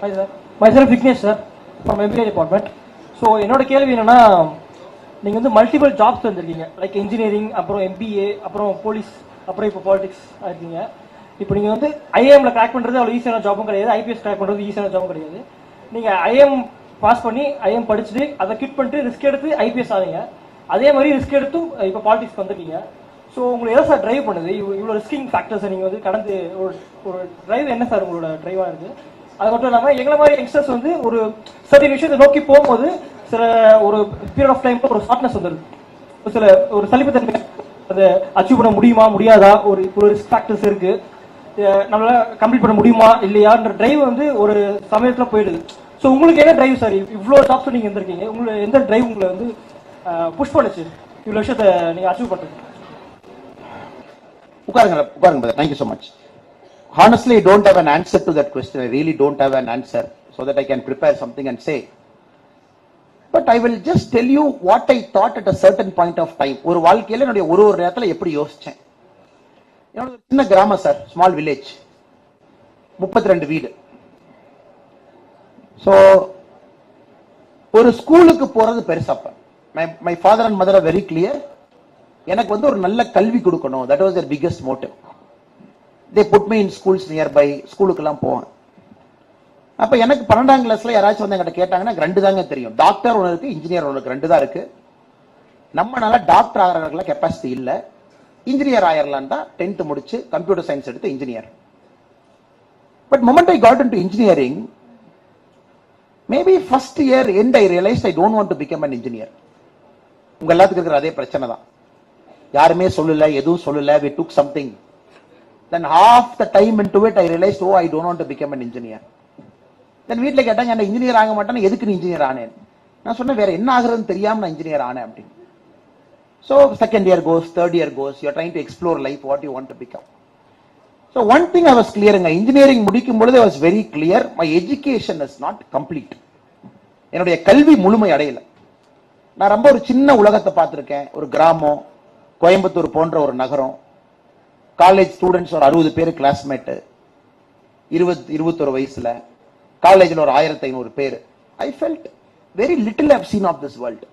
Hi sir மைசர் Vignesh sir from MBA department so என்னோட கேள்வி என்னன்னா நீங்கள் வந்து மல்டிபிள் ஜாப்ஸ் வந்திருக்கீங்க. லைக் இன்ஜினியரிங் அப்புறம் எம்பிஏ அப்புறம் போலீஸ் அப்புறம் இப்போ பாலிடிக்ஸ் இருக்கீங்க இப்போ நீங்கள் வந்து ஐஏஎம்ல கிராக் பண்ணுறது அவ்வளோ ஈஸியான ஜாபும் கிடையாது. ஐபிஎஸ் கிராக் பண்ணுறது ஈஸியான ஜாபும் கிடையாது. நீங்கள் ஐஏஎம் பாஸ் பண்ணி ஐஏஎம் படிச்சுட்டு அதை கிட் பண்ணிட்டு ரிஸ்க் எடுத்து ஐபிஎஸ் ஆனீங்க. அதே மாதிரி ரிஸ்க் எடுத்தும் இப்போ பாலிடிக்ஸ் வந்திருக்கீங்க. ஸோ உங்களுக்கு எதை சார் டிரைவ் பண்ணுது? இவ்வளோ இவ்வளோ ரிஸ்கிங் ஃபேக்டர்ஸை நீங்கள் வந்து கடந்து ஒரு ஒரு டிரைவ் என்ன சார் உங்களோட டிரைவாக இருக்குது அது மட்டும் இல்லாமல் எங்களை மாதிரி யங்ஸ்டர்ஸ் வந்து ஒரு சர்டின் விஷயத்தை நோக்கி போகும்போது சில ஒரு பீரியட் ஆஃப் டைம்ல ஒரு ஷார்ட்னஸ் வந்துடுது சில ஒரு சலிப்புத்தன்மை அதை அச்சீவ் பண்ண முடியுமா முடியாதா? ஒரு ஒரு ரிஸ்க் ஃபேக்டர்ஸ் இருக்கு. நம்மளால கம்ப்ளீட் பண்ண முடியுமா இல்லையான்ற டிரைவ் வந்து ஒரு சமயத்துல போயிடுது. ஸோ உங்களுக்கு என்ன டிரைவ் சார் இவ்வளோ ஜாப்ஸ் நீங்க இருந்திருக்கீங்க. உங்களை எந்த டிரைவ் உங்களை வந்து புஷ் பண்ணுச்சு? இவ்வளோ விஷயத்த நீங்க அச்சீவ் பண்ணுறீங்க உட்காருங்க உட்காருங்க thank you so much. Honestly don't don't an answer answer to that question. I really don't have an answer so that I can prepare something and but I will just tell you what I thought at a certain point of time ஒரு வாழ்க்கையில் என்னுடைய ஒரு ஒரு நேரத்தில் எப்படி யோசித்தேன் என்னோட சின்ன கிராமம் சார் ஸ்மால் வில்லேஜ் முப்பத்தி ரெண்டு வீடு ஸோ ஒரு ஸ்கூலுக்கு போகிறது பெருசாப்ப my my father and mother very clear எனக்கு வந்து ஒரு நல்ல கல்வி கொடுக்கணும் that was the biggest motive they put me in schools nearby ஸ்கூலுக்கெல்லாம் போவேன். அப்போ எனக்கு பன்னெண்டாம் கிளாஸ்ல யாராச்சும் வந்து என்கிட்ட கேட்டாங்கன்னா எனக்கு ரெண்டு தாங்க தெரியும். டாக்டர் ஒன்று இருக்கு இன்ஜினியர் ஒன்று ரெண்டு தான் இருக்கு. நம்மனால டாக்டர் ஆகிறதுக்குலாம் கெப்பாசிட்டி இல்லை. இன்ஜினியர் ஆயிரலாம் தான் டென்த் முடிச்சு கம்ப்யூட்டர் சயின்ஸ் எடுத்து engineer but moment I got in to engineering maybe first year end I realise I don't want to become an engineer உங்க எல்லாத்துக்கும் இருக்கிற அதே பிரச்சனை தான் யாருமே சொல்லல எதுவும் சொல்லல took something then half the time in to it I realise oh I don't want to become an engineer then வீட்டில் கேட்டாங்க நான் இன்ஜினியர் ஆக மாட்டேன் எதுக்கு நீ இன்ஜினியர் ஆனேன் நான் சொன்னேன் வேற என்ன ஆகுறதுன்னு தெரியாமல் நான் இன்ஜினியர் ஆனேன் அப்படின்னு so second year goes third year goes you trying to explore life what you want to become so one thing I was கிளியருங்க engineering முடிக்கும் பொழுது I was very clear my education is not complete என்னுடைய கல்வி முழுமை அடையலை நான் ரொம்ப ஒரு சின்ன உலகத்தை பார்த்துருக்கேன் ஒரு கிராமம் கோயம்புத்தூர் போன்ற ஒரு நகரம் காலேஜ் ஸ்டூடெண்ட்ஸ் ஒரு அறுபது பேர் கிளாஸ்மேட்டு இருபத் இருபத்தொரு வயசுல. காலேஜில் ஒரு ஆயிரத்தி ஐநூறு பேர். I felt very little how seen of this world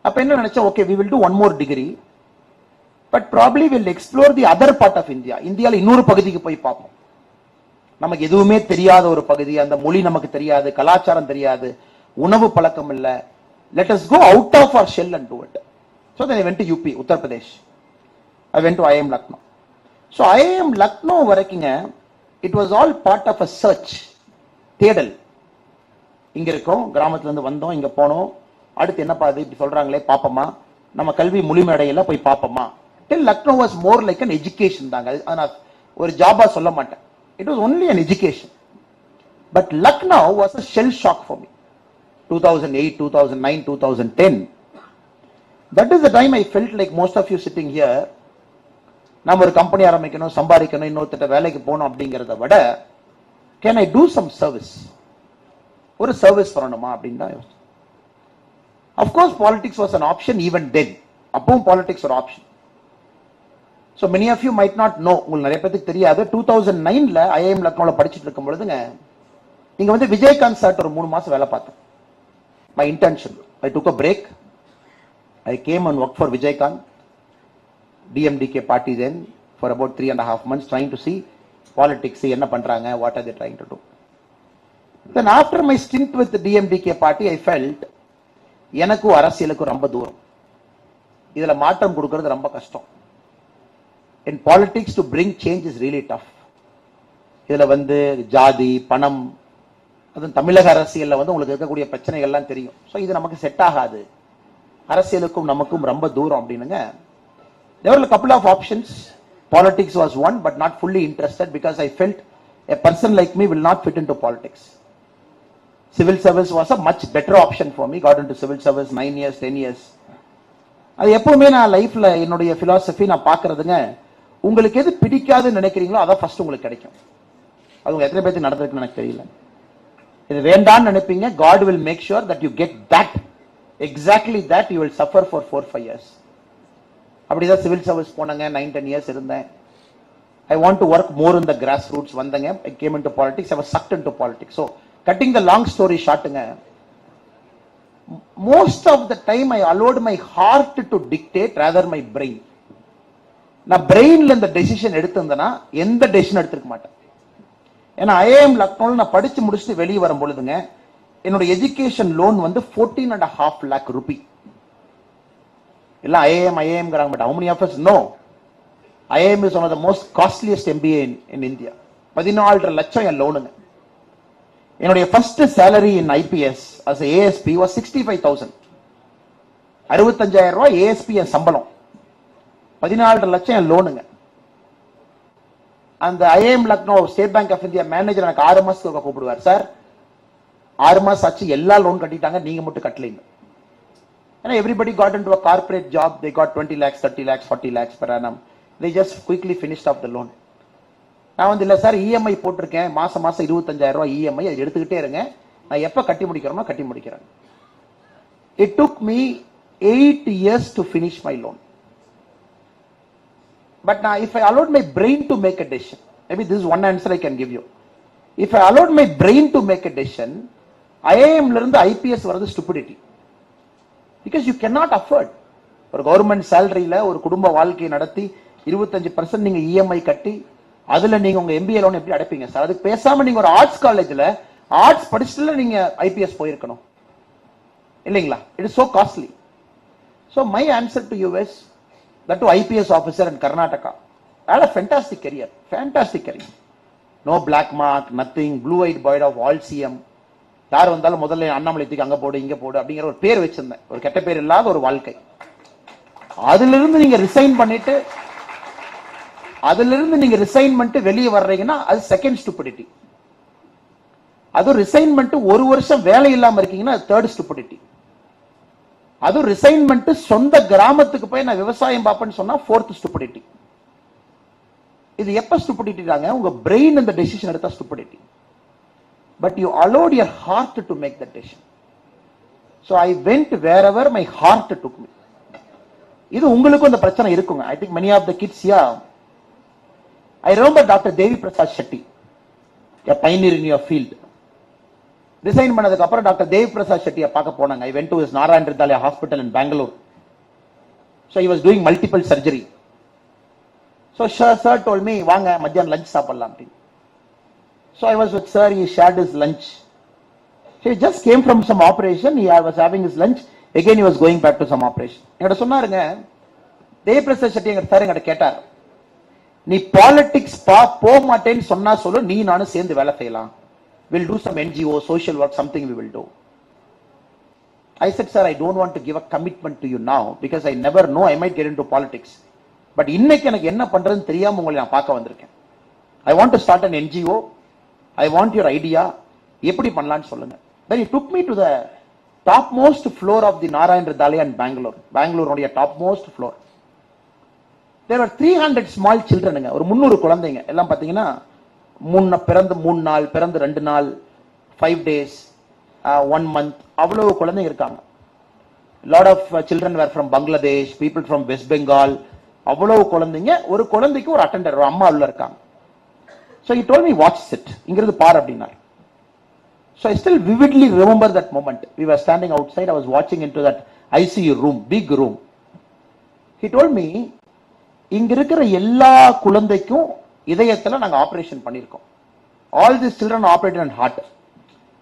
அப்ப என்ன நினைச்சேன்? Okay we will do one more degree but probably will explore the other part of India இந்தியாவில் இன்னொரு பகுதிக்கு போய் பார்ப்போம். நமக்கு எதுவுமே தெரியாத ஒரு பகுதி. அந்த மொழி நமக்கு தெரியாது. கலாச்சாரம் தெரியாது. உணவு பழக்கம் இல்ல. Let us go out and our shell and do it. So then i went I up to IIM Lucknow so to Lucknow வரைக்குங்க it was all part of a search தேடல். இங்கே இருக்கோம் கிராமத்துல இருந்து வந்தோம் இங்கே போனோம். அடுத்து என்னப்பா அது இப்படி சொல்றாங்களே பார்ப்போமா நம்ம கல்வி முழுமையடையில போய் பார்ப்போமா till Lucknow was more like an education தாங்க. அது நான் ஒரு ஜாபாக சொல்ல மாட்டேன். It was only an education but Lucknow was a shell shock for me 2008, 2009, 2010. That is the time I felt like most of you sitting here, நம்ம ஒரு company ஆரம்பிக்கணும் சம்பாதிக்கணும் இன்னொருத்திட்ட வேலைக்கு போகணும் அப்படிங்கிறத விட can I do some service ஒரு service பண்ணணுமா அப்படின்னு தான் யோசிச்சேன் of course politics was an option even then அப்பவும் பாலிடிக்ஸ் ஒரு option so many of you might not know உங்களுக்கு நிறைய பேருக்கு தெரியாது. டூ தௌசண்ட் நைன்ல ஐஐஎம் லக்னோவில் படிச்சுட்டு இருக்கும் பொழுதுங்க இங்க வந்து விஜயகாந்த் சார்ட் ஒரு மூணு மாசம் வேலை பார்த்தேன் my intention I took a break I came and work for Vijayakanth DMDK party then for about three and half months trying to see politics என்ன பண்ணுறாங்க what are they trying to do then after my stint with DMDK party I felt எனக்கும் அரசியலுக்கும் ரொம்ப தூரம் இதில் மாற்றம் கொடுக்கறது ரொம்ப கஷ்டம் in politics to bring change is really tough இதில் வந்து ஜாதி பணம் அதுவும் தமிழக அரசியலில் வந்து உங்களுக்கு இருக்கக்கூடிய பிரச்சனைகள்லாம் தெரியும் ஸோ இது நமக்கு செட் ஆகாது அரசியலுக்கும் நமக்கும் ரொம்ப தூரம் அப்படின்னுங்க there were couple of options politics was one but not fully interested because I felt a person like me will not fit in to politics civil service was a much better option for me got in to civil service nine years ten years அது எப்பவுமே நான் லைஃப்ல என்னுடைய philosophy நான் பாக்குறதுங்க உங்களுக்கு எது பிடிக்காதுன்னு நினைக்கிறீங்களோ அதான் ஃபர்ஸ்ட் உங்களுக்கு கிடைக்கும். அது உங்க எத்தனை பேருக்கு நடந்திருக்குன்னு எனக்கு தெரியல. இது வேண்டாம்னு நினைப்பீங்க. God will make sure that you get that exactly that you will suffer for four five years அப்படிதான் சிவில் சர்வீஸ் போனேங்க நைன் டென் இயர்ஸ் இருந்தேன். I want to work more in the grass roots வந்தங்க. I came in to politics I was sucked in to politics so cutting the long story ஷார்ட்டுங்க most of the time I allot my heart to dictate rather my brain நான் பிரெயின்ல இந்த decision எடுத்திருந்தேன்னா எந்த decision எடுத்திருக்க மாட்டேன். ஏன்னா IIM லக்னோவில் நான் படிச்சு முடிச்சுட்டு வெளியே வரும் பொழுதுங்க என்னோட எஜுகேஷன் லோன் வந்து fourteen and half lakh rupee எல்லாம் IIM ஐஏஎம்ங்கிறாங்க but how many of us IIM is one of the most costliest MBA in India பதினாலரை லட்சம் என் லோனுங்க என்னுடைய first salary in IPS as ASP was sixty five thousand அறுபத்தஞ்சாயிரம் ரூபாய் ASP என் சம்பளம். பதினாலரை லட்சம் என் லோனுங்க அந்த IIM Lucknow State Bank of India manager எனக்கு ஆறு மாசத்துக்கு கூப்பிடுவார் சார் ஆறு மாசம் ஆச்சு எல்லா லோன் கட்டிட்டாங்க நீங்க மட்டும் கட்டலைங்க ஏன்னா everybody got into a corporate job they got twenty lakhs thirty lakhs forty lakhs per annum. They just quickly finished off the loan. நான் வந்து இல்லை சார் இஎம்ஐ போட்டிருக்கேன். மாதம் மாதம் இருபத்தஞ்சாயிரம் ரூபா இஎம்ஐ அதை எடுத்துக்கிட்டே இருங்க. நான் எப்போ கட்டி முடிக்கிறோமோ கட்டி முடிக்கிறேன். It took me eight years to finish my loan but நான் if I allot my brain to make a decision maybe this one answer I can give you if I allot my brain to make a decision ஐஏஎம்ல இருந்து IPS வர்றது stupidity because you can not afford ஒரு government சேலரியில ஒரு குடும்ப வாழ்க்கையை நடத்தி இருபத்தஞ்சு percent நீங்க இஎம்ஐ கட்டி அதுல நீங்க உங்க எம்பிஏ லோன் எப்படி அடைப்பீங்க? சார் அதுக்கு பேசாம நீங்க ஒரு ஆர்ட்ஸ் காலேஜ்ல ஆர்ட்ஸ் படிச்சுட்டு நீங்க ஐபிஎஸ் போயிருக்கணும். இல்லைங்களா? It is so costly so my answer to us that to IPS officer and Karnataka had a fantastic career fantastic career no black mark nothing blue white boy of all CM யார் வந்தாலும் முதல்ல அண்ணாமலை தூக்கி அங்கே போடு இங்கே போடு அப்படிங்கிற ஒரு பேர் வச்சிருந்தேன். ஒரு கெட்ட பேர் இல்லாத ஒரு வாழ்க்கை. அதுல இருந்து நீங்க ரிசைன் பண்ணிட்டு அதுல இருந்து நீங்க ரிசைன் பண்ணிட்டு வெளியே வர்றீங்கன்னா அது செகண்ட் ஸ்டூபிடிட்டி அதுவும் ரிசைன் பண்ணிட்டு ஒரு வருஷம் வேலை இல்லாம இருக்கீங்கன்னா தேர்ட் ஸ்டூபிடிட்டி அதுவும் ரிசைன்மெண்ட் சொந்த கிராமத்துக்கு போய் நான் விவசாயம் பார்ப்பேன்னு சொன்னா ஃபோர்த் ஸ்டூபிடிட்டி இது எப்ப ஸ்டூபிடிட்டி தாங்க உங்க பிரெயின் இந்த டெசிஷன் எடுத்தா stupidity but you allot your heart to make that decision so I went wherever my heart took me இது உங்களுக்கும் அந்த பிரச்சனை இருக்குங்க. I think many of the kids yeah I remember doctor Devi Prasad Shetty a pioneer in your field resign பண்ணதுக்கு அப்புறம் doctor Devi Prasad ஷெட்டியை பார்க்க போனாங்க. I went to is Narayana Hrudayalaya hospital in Bangalore so I was doing multiple surgery so sure sir told me வாங்க மத்தியானம் lunch சாப்பிடலாம் அப்படின்னு. So I was with sir he shared his lunch he just came from some operation he was having his lunch again he was going back to some operation என்கிட்ட சொன்னாருங்க தேவி பிரசாத் ஷெட்டி எங்க sir என்கிட்ட கேட்டார் நீ பாலிடிக்ஸ் பா போக மாட்டேன்னு சொன்னா சொல்லு நீ நானும் சேர்ந்து வேலை செய்யலாம் will do some NGO social work something we will do I said, sir, I don't want to give a commitment to you now because I never know I might get into politics. But இன்னைக்கு எனக்கு என்ன பண்றதுன்னு தெரியாம உங்களை நான் பார்க்க வந்திருக்கேன் I want to start an NGO I want your idea எப்படி பண்ணலான்னு சொல்லுங்க. Then he took me to the top most floor of the Narayana தாலே and Bangalore பெங்களூருடைய top most floor there are three hundred small சில்ட்ரனுங்க ஒரு முந்நூறு குழந்தைங்க. எல்லாம் பார்த்தீங்கன்னா மூணு பிறந்து மூணு நாள் பிறந்து ரெண்டு நாள் ஃபைவ் டேஸ் ஒன் மந்த் அவ்வளோ குழந்தைங்க இருக்காங்க. Lot of children were from Bangladesh people from West Bengal அவ்வளோ குழந்தைங்க. ஒரு குழந்தைக்கு ஒரு அட்டெண்டர் ஒரு அம்மா உள்ள இருக்காங்க. So he told me watch it இங்கிருந்து பார் அப்படின்னார். Still vividly remember that moment we are standing outside I was வாட்சிங் into that ICU room big room he told me இங்க இருக்கிற எல்லா குழந்தைக்கும் இதயத்தில் நாங்கள் ஆப்ரேஷன் பண்ணியிருக்கோம் all the children operate and heart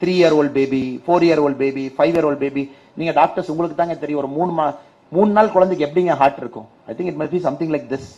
three year old baby four year old baby five year old baby நீங்கள் doctors உங்களுக்கு தாங்க தெரியும். ஒரு மூணு மா மூணு நாள் குழந்தைக்கு எப்படிங்க ஹார்ட் இருக்கும்? I think it must be something like this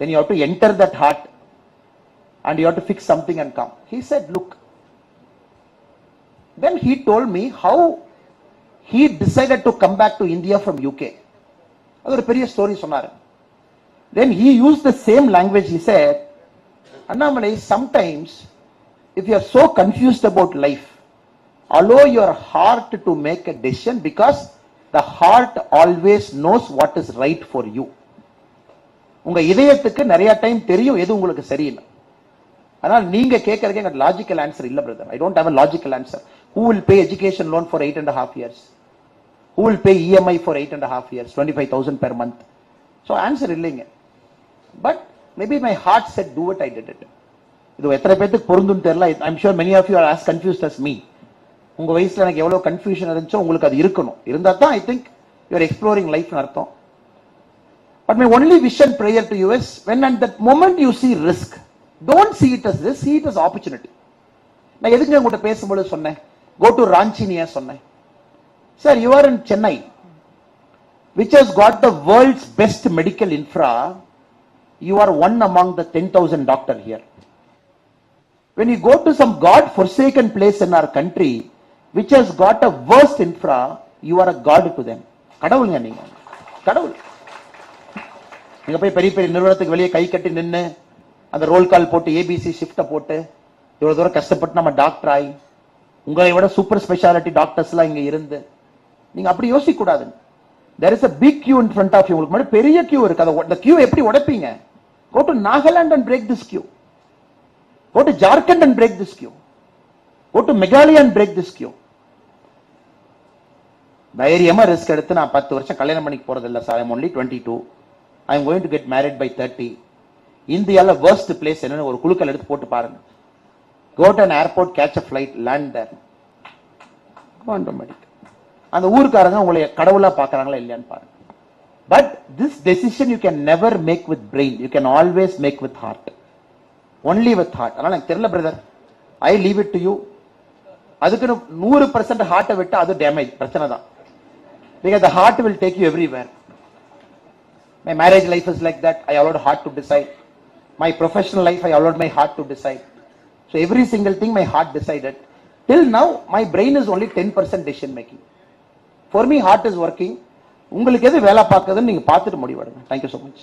then you have to enter that heart and you have to fix something and come He said, Look. Then he told me how he decided to come back to India from UK. அது ஒரு பெரிய story சொன்னார் Then he used the same language He said, Annamalai sometimes if you are so confused about life allow your heart to make a decision because the heart always knows what is right for you. உங்க இதயத்துக்கு நிறைய time தெரியும் எது உங்களுக்கு சரியில்லை அதனால் நீங்க கேட்கறதுக்கு எனக்கு லாஜிக்கல் ஆன்சர் இல்ல brother I don't have logical answer who will pay education loan for eight and half years who will pay EMI for eight and half years twenty five thousand per month so answer இல்லைங்க. But maybe my heart said do it I did it இது எத்தனை பேருக்கு பொருந்தும் தெரியல. I'm sure many of you are as confuse as me உங்க வயசுல எனக்கு எவ்வளவு கன்ஃபியூஷன் இருந்துச்சோ உங்களுக்கு அது இருக்கணும். இருந்தா தான் ஐ திங்க் யூஆர் எக்ஸ்ப்ளோரிங் லைஃப்னு அர்த்தம். But my only vision prayer to us when at that moment you see risk don't see it as this see it as opportunity நான் எதுக்கு உங்கள்கிட்ட பேசும்போது சொன்னேன் கோ டு ராஞ்சினியா சொன்னேன் sir you're in Chennai which has got the world's best medical infra you are one among the ten thousand doctor here you you go to some god forsaken place in our country which has got a worst infra you are a god to them கடவுளுங்க நீங்க கடவுள் நீங்க போய் பெரிய பெரிய நிறுவனத்துக்கு வெளியே கை கட்டி நின்று அந்த ரோல் கால் போட்டு ஏபிசி ஷிஃப்ட்டை போட்டு இவ்வளவு தூரம் கஷ்டப்பட்டு நம்ம டாக்டர் ஆகி உங்களை விட சூப்பர் ஸ்பெஷாலிட்டி டாக்டர்ஸ் எல்லாம் இருந்து நீங்க அப்படி யோசிக்க there is a big queue in front of உங்களுக்கு முன்னாடி பெரிய கியூ இருக்கு. அதை கியூ எப்படி உடைப்பீங்க? Go to Nagaland and break this queue go to Jharkhand and break this queue go to Meghalaya and break this queue தைரியமா risk எடுத்து நான் பத்து வருஷம் கல்யாணம் பண்ணிக்கு போறது இல்ல sir. I'm only twenty two I am going to get married by thirty இந்தியால வேர்ஸ்ட் பிளேஸ் என்னன்னு ஒரு குழுக்கள் எடுத்து போட்டு பாருங்க. கோட்டன் airport catch a flight land flight automatic அந்த ஊருக்காரங்க உங்களை கடவுளா பாக்குறாங்களா இல்லையான்னு பாருங்க. But this decision you can never make with brain you can always make with heart only with heart அதனால எனக்கு தெரியல brother I leave it to you அதுக்குன்னு நூறு பர்சன்ட் ஹார்ட்டை விட்டு அது டேமேஜ் பிரச்சனை தான். Because the heart will take you everywhere my marriage life is like that I allowed heart to my professional life i allowed my heart to decide so every single thing my heart decided till now my brain is only 10% decision making for me heart is working உங்களுக்கு எது வேலை பார்க்குதுன்னு நீங்க பார்த்துட்டு முடிவெடுங்க thank you so much